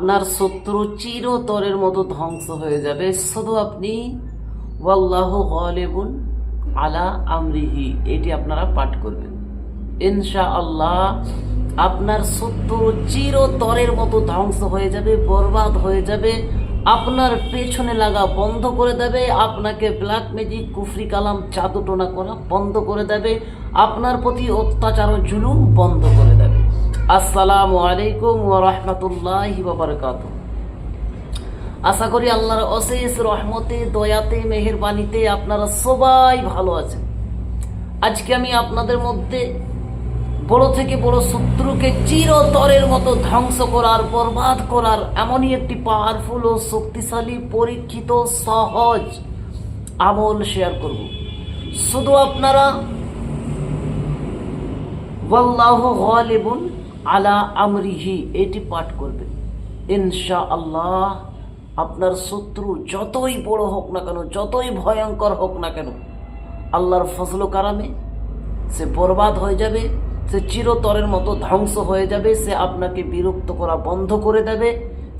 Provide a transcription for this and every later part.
আপনার শত্রু চিরতরের মতো ধ্বংস হয়ে যাবে। শুধু আপনি, ওয়াল্লাহ গলেবুন আলা আমরিহি, এটি আপনারা পাঠ করবেন। ইনশা আল্লাহ আপনার শত্রু চিরতরের মতো ধ্বংস হয়ে যাবে, বরবাদ হয়ে যাবে, আপনার পেছনে লাগা বন্ধ করে দেবে, আপনাকে ব্ল্যাক ম্যাজিক কুফরি কালাম চাদুটোনা করা বন্ধ করে দেবে, আপনার প্রতি অত্যাচার ও জুলুম বন্ধ করে আসসালামু আলাইকুম ওয়া রাহমাতুল্লাহি ওয়া বারাকাতুহু। আশা করি আল্লাহর অশেষ রহমতে, দয়াতে মেহেরবানিতে আপনারা সবাই ভালো আছেন। আজকে আমি আপনাদের মধ্যে বড় থেকে বড় শত্রুকে চিরতরের মতো ধ্বংস করার, বরবাদ করার এমনই একটি পাওয়ারফুল ও শক্তিশালী, পরীক্ষিত, সহজ আমল শেয়ার করব। শুধু আপনারা, ওয়াল্লাহু গালিবুন আলা আমরিহি, এটি পাঠ করবেন। ইনশা আল্লাহ আপনার শত্রু যতই বড় হোক না কেন, যতই ভয়ঙ্কর হোক না কেন, আল্লাহর ফজল কারামে সে বরবাদ হয়ে যাবে, সে চিরতরের মতো ধ্বংস হয়ে যাবে, সে আপনাকে বিরক্ত করা বন্ধ করে দেবে,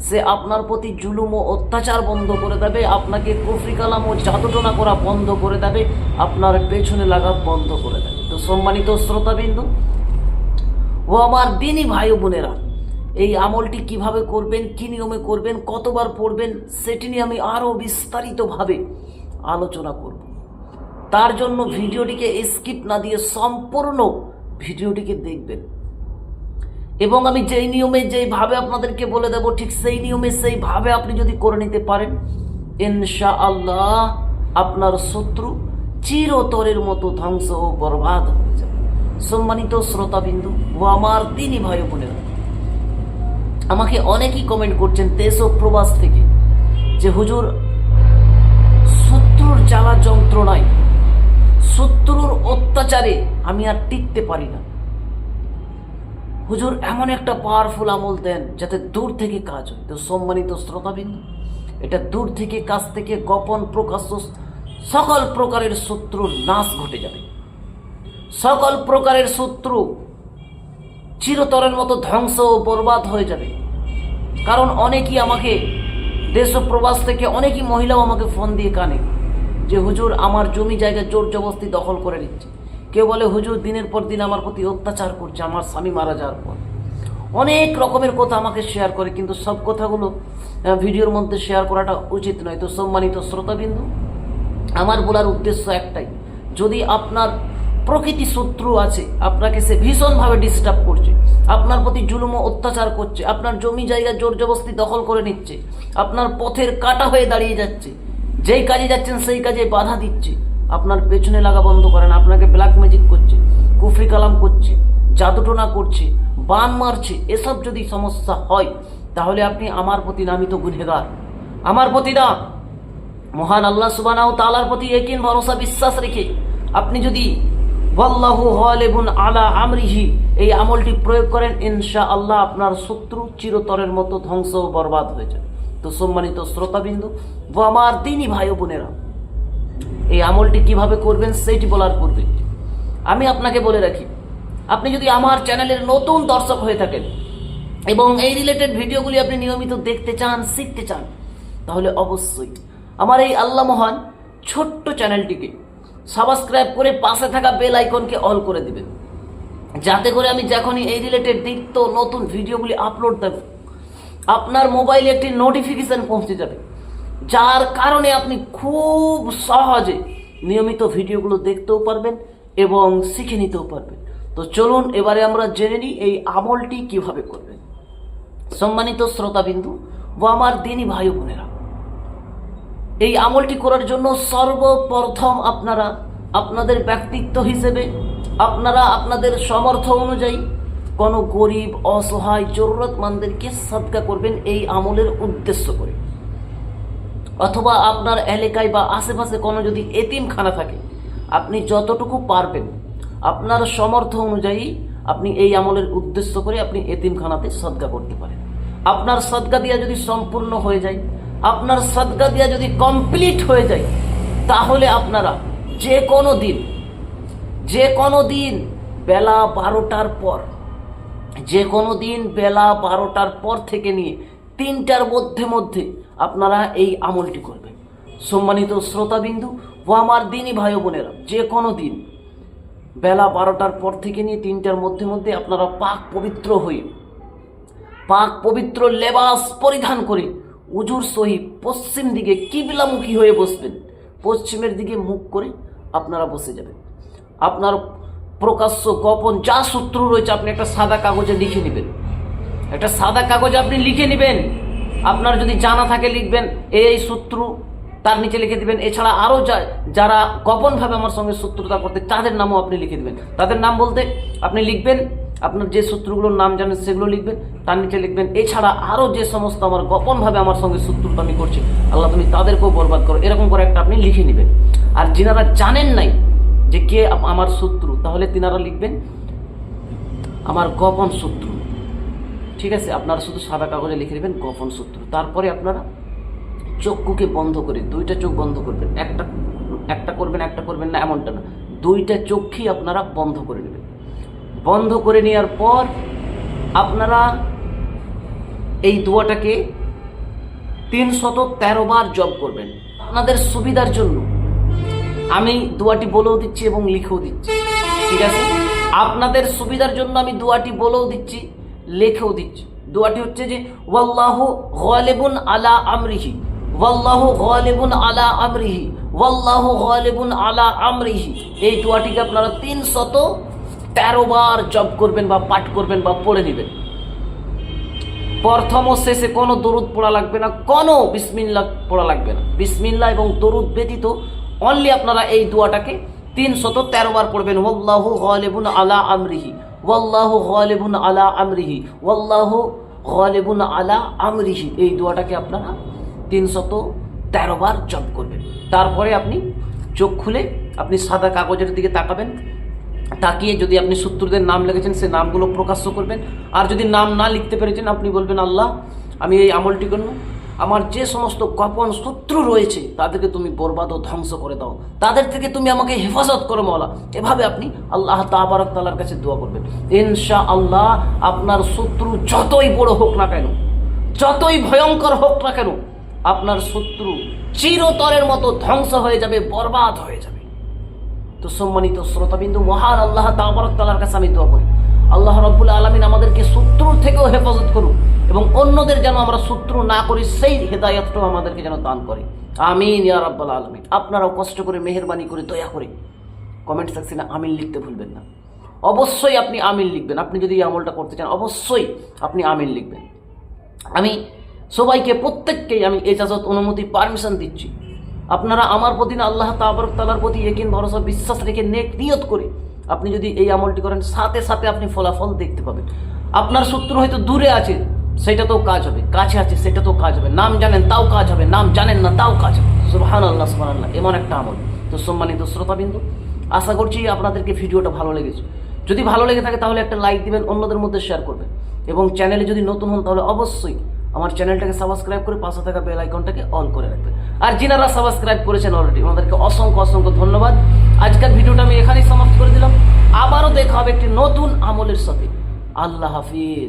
সে আপনার প্রতি জুলুম ও অত্যাচার বন্ধ করে দেবে, আপনাকে কুফরি কালাম ও জাদুটনা করা বন্ধ করে দেবে, আপনার পেছনে লাগা বন্ধ করে দেবে। তো সম্মানিত শ্রোতাবিন্দু ও আমার দিনই ভাই বোনেরা, এই আমলটি কীভাবে করবেন, কি নিয়মে করবেন, কতবার পড়বেন, সেটি নিয়ে আমি আরও বিস্তারিতভাবে আলোচনা করব। তার জন্য ভিডিওটিকে স্কিপ না দিয়ে সম্পূর্ণ ভিডিওটিকে দেখবেন। এবং আমি যেই নিয়মে যেইভাবে আপনাদেরকে বলে দেব, ঠিক সেই নিয়মে সেইভাবে আপনি যদি করে নিতে পারেন ইনশা আল্লাহ আপনার শত্রু চিরতরের মতো ধ্বংস ও বরবাদ হয়ে যাবে। সম্মানিত শ্রোতাবিন্দু ও আমার তিনি ভাই বোনেরা, আমাকে অনেকেই কমেন্ট করছেন দেশ ও প্রবাস থেকে যে, হুজুর, শত্রুর জ্বালা যন্ত্রণায়, শত্রুর অত্যাচারে আমি আর টিকতে পারি না। হুজুর, এমন একটা পাওয়ারফুল আমল দেন যাতে দূর থেকে কাজ হয়। তো সম্মানিত শ্রোতাবিন্দু, এটা দূর থেকে কাজ থেকে গোপন প্রকাশ্য সকল প্রকারের শত্রুর নাশ ঘটে যাবে। সকল প্রকারের শত্রু চিরতরের মতো ধ্বংস ও বরবাদ হয়ে যাবে। কারণ অনেকেই আমাকে দেশ ও প্রবাস থেকে অনেকই মহিলাও আমাকে ফোন দিয়ে কানে যে, হুজুর, আমার জমি জায়গা জোর জবস্তি দখল করে নিচ্ছে। কেউ বলে, হুজুর, দিনের পর দিন আমার প্রতি অত্যাচার করছে, আমার স্বামী মারা যাওয়ার পর। অনেক রকমের কথা আমাকে শেয়ার করে, কিন্তু সব কথাগুলো ভিডিওর মধ্যে শেয়ার করাটা উচিত নয়। তো সম্মানিত শ্রোতাবিন্দু, আমার বলার উদ্দেশ্য একটাই, যদি আপনার প্রকৃতি শত্রু আছে। আপনাকে সে ভীষণভাবে ডিস্টার্ব করছে। আপনার প্রতি জুলুম অত্যাচার করছে। আপনার জমি জায়গা জোর জবস্তি দখল করে নিচ্ছে। আপনার পথের কাটা হয়ে দাঁড়িয়ে যাচ্ছে। যেই কাজে যাচ্ছেন সেই কাজে বাধা দিচ্ছে। আপনার পেছনে লাগা বন্ধ করেন। আপনাকে ব্ল্যাক ম্যাজিক করছে, কুফরি কালাম করছে, জাদুটোনা করছে, বান মারছে। এসব যদি সমস্যা হয়, তাহলে আপনি আমার প্রতি নামিত গুনেগার আমার প্রতি না। মহান আল্লাহ সুবানাও তালার প্রতি একিন ভরসা, বিশ্বাস রেখে আপনি যদি ওয়াল্লাহু গালিবুন আলা আমরিহি। এই আমলটি প্রয়োগ করেন ইনশা আল্লাহ আপনার শত্রু চিরতরের মতো ধ্বংস বরবাদ হয়ে যাবে। তো সম্মানিত শ্রোতাবিন্দু, ও আমার দিনই ভাই বোনেরা, এই আমলটি কীভাবে করবেন সেইটি বলার পূর্বে, আমি আপনাকে বলে রাখি, আপনি যদি আমার চ্যানেলের নতুন দর্শক হয়ে থাকেন এবং এই রিলেটেড ভিডিওগুলি আপনি নিয়মিত দেখতে চান, শিখতে চান, তাহলে অবশ্যই আমার এই আল্লাহ মহান ছোট্ট চ্যানেলটিকে সাবস্ক্রাইব করে পাশে থাকা বেল আইকনকে অল করে দিবেন। যাতে করে আমি যখনই এই রিলেটেড নিত্য নতুন ভিডিওগুলি আপলোড দেব, আপনার মোবাইলে একটি নোটিফিকেশান পৌঁছে যাবে। যার কারণে আপনি খুব সহজে নিয়মিত ভিডিওগুলো দেখতেও পারবেন এবং শিখে নিতেও পারবেন। তো চলুন, এবারে আমরা জেনে নিই এই আমলটি কীভাবে করবেন। সম্মানিত শ্রোতাবিন্দু ও আমার দিনই ভাই বোনেরা এই আমলটি করার জন্য সর্বপ্রথম আপনারা আপনাদের ব্যক্তিত্ব হিসেবে, আপনারা আপনাদের সমর্থ অনুযায়ী কোনো গরিব, অসহায়, জরুরতমন্দেরকে সদকা করবেন এই আমলের উদ্দেশ্য করে। অথবা আপনার এলাকায় বা আশেপাশে কোনো যদি এতিমখানা থাকে, আপনি যতটুকু পারবেন, আপনার সমর্থ অনুযায়ী আপনি এই আমলের উদ্দেশ্য করে আপনি এতিমখানাতে সদকা করতে পারেন। আপনার সদকা দিয়া যদি সম্পূর্ণ হয়ে যায় আপনার সদকা দিয়া যদি কমপ্লিট হয়ে যায়, তাহলে আপনারা যে কোনো দিন, যে কোনো দিন বেলা বারোটার পর, যে কোনো দিন বেলা বারোটার পর থেকে নিয়ে তিনটার মধ্যে মধ্যে আপনারা এই আমলটি করবেন। সম্মানিত শ্রোতাবিন্দু ও আমার দিনই ভাই বোনেরা, যে কোনো দিন বেলা বারোটার পর থেকে নিয়ে তিনটার মধ্যে মধ্যে আপনারা পাক পবিত্র হয়ে, পাক পবিত্র লেবাস পরিধান করে উজুর সহিত পশ্চিম দিকে কিবলামুখী হয়ে বসবেন। পশ্চিমের দিকে মুখ করে আপনারা বসে যাবেন। আপনার প্রকাশ্য গোপন যা সূত্র রয়েছে, আপনি একটা সাদা কাগজে লিখে নেবেন। একটা সাদা কাগজে আপনি লিখে নেবেন। আপনার যদি জানা থাকে লিখবেন, এই শত্রু তার নিচে লিখে দিবেন। এছাড়া আরও যারা গোপনভাবে আমার সঙ্গে শত্রুতা করতে, তাদের নামও আপনি লিখে দিবেন। তাদের নাম বলতে আপনি লিখবেন আপনার যে শত্রুগুলোর নাম জানেন, সেগুলো লিখবেন, তার নিচে লিখবেন, এছাড়া আরও যে সমস্ত আমার গোপনভাবে আমার সঙ্গে শত্রুতা আমি করছি, আল্লাহ তুমি তাদেরকেও বরবাদ করো। এরকম করে একটা আপনি লিখে নেবেন। আর যিনারা জানেন নাই যে কে আমার শত্রু, তাহলে তিনারা লিখবেন, আমার গোপন শত্রু। ঠিক আছে? আপনারা শুধু সাদা কাগজে লিখে নেবেন, গোপন শত্রু। তারপরে আপনারা চক্ষুকে বন্ধ করে, দুইটা চোখ বন্ধ করবেন। একটা একটা করবেন একটা করবেন না, এমনটা না। দুইটা চোখই আপনারা বন্ধ করে নেবেন। বন্ধ করে নেওয়ার পর আপনারা এই দোয়াটাকে তিনশত তেরো বার জপ করবেন। আপনাদের সুবিধার জন্য। আমি দোয়াটি বলেও দিচ্ছি এবং লিখেও দিচ্ছি। ঠিক আছে? আপনাদের সুবিধার জন্য আমি দোয়াটি বলেও দিচ্ছি, লেখেও দিচ্ছি। দোয়াটি হচ্ছে যে, ওয়াল্লাহু গালিবুন আলা আমরিহি। ওয়াল্লাহু গালিবুন আলা আমরিহি। ওয়াল্লাহু গালিবুন আলা আমরিহি। এই দোয়াটিকে আপনারা তিনশত তেরো বার জপ করবেন বা পাঠ করবেন বা পড়ে নেবেন। প্রথম ও শেষে কোনো দরুদ পড়া লাগবে না, কোনো বিসমিল্লা পড়া লাগবে না। বিসমিল্লা এবং দরুদ ব্যতীত অনলি আপনারা এই দোয়াটাকে তিনশত তেরো বার পড়বেন। ওয়াল্লাহু গালিবুন আলা আমরিহি, ওয়াল্লাহু গালিবুন আলা আমরিহি, ওয়াল্লাহু গালিবুন আলা আমরিহি। এই দোয়াটাকে আপনারা তিনশত তেরো বার জপ করবেন। তারপরে আপনি চোখ খুলে আপনি সাদা কাগজের দিকে তাকাবেন। তাকিয়ে যদি আপনি শত্রুদের নাম লিখেছেন, সে নামগুলো প্রকাশ্য করবেন। আর যদি নাম না লিখতে পেরেছেন, আপনি বলবেন, আল্লাহ, আমি এই আমলটি করব। আমার যে সমস্ত গোপন শত্রু রয়েছে, তাদেরকে তুমি বরবাদ ও ধ্বংস করে দাও। তাদের থেকে তুমি আমাকে হেফাজত করো মৌলা এভাবে আপনি আল্লাহ তাবারক তালার কাছে দোয়া করবেন। ইনশা আল্লাহ আপনার শত্রু যতই বড় হোক না কেন, যতই ভয়ঙ্কর হোক না কেন, আপনার শত্রু চিরতরের মতো ধ্বংস হয়ে যাবে, বরবাদ হয়ে যাবে। তো সম্মানিত শ্রোতাবিন্দু, মহান আল্লাহ তাবারক তালার কাছে আমি দোয়া করি। আল্লাহ রব্বুল আলমিন আমাদেরকে শত্রুর থেকেও হেফাজত করুন এবং অন্যদের যেন আমরা শত্রু না করি, সেই হেদায়তটাও আমাদেরকে যেন দান করে। আমিন ইয়া রাব্বাল আলমিন। আপনারাও কষ্ট করে, মেহরবানি করে, দয়া করে কমেন্ট সেকশনে আমিন লিখতে ভুলবেন না। অবশ্যই আপনি আমিন লিখবেন। আপনি যদি এই আমলটা করতে চান, অবশ্যই আপনি আমিন লিখবেন। আমি সবাইকে, প্রত্যেককেই আমি এজাজত অনুমতি পারমিশন দিচ্ছি। আপনারা আমার প্রতি না আল্লাহ তাবরক তালার প্রতি একিন ভরসা, বিশ্বাস রেখে নেক নিয়ত করে আপনি যদি এই আমলটি করেন, সাথে সাথে আপনি ফলাফল দেখতে পাবেন। আপনার শত্রু হয়তো দূরে আছে, সেটাতেও কাজ হবে, কাছে আছে, সেটাতেও কাজ হবে। নাম জানেন, তাও কাজ হবে, নাম জানেন না, তাও কাজ হবে। সুবহান আল্লাহ আল্লাহ এমন একটা আমল। তো সম্মানিত শ্রোতাবিন্দু, আশা করছি আপনাদেরকে ভিডিওটা ভালো লেগেছে। যদি ভালো লেগে থাকে তাহলে একটা লাইক দিবেন, অন্যদের মধ্যে শেয়ার করবেন। এবং চ্যানেলে যদি নতুন হন তাহলে অবশ্যই আমার চ্যানেলটাকে সাবস্ক্রাইব করে পাশে থাকা বেল আইকনটাকে অন করে রাখবেন আর যিনারা সাবস্ক্রাইব করেছেন অলরেডি ওনাদেরকে অসংখ্য অসংখ্য ধন্যবাদ। আজকের ভিডিওটা আমি এখানেই সমাপ্ত করে দিলাম। আবারও দেখা হবে একটি নতুন আমলের সাথে। আল্লাহ হাফিজ।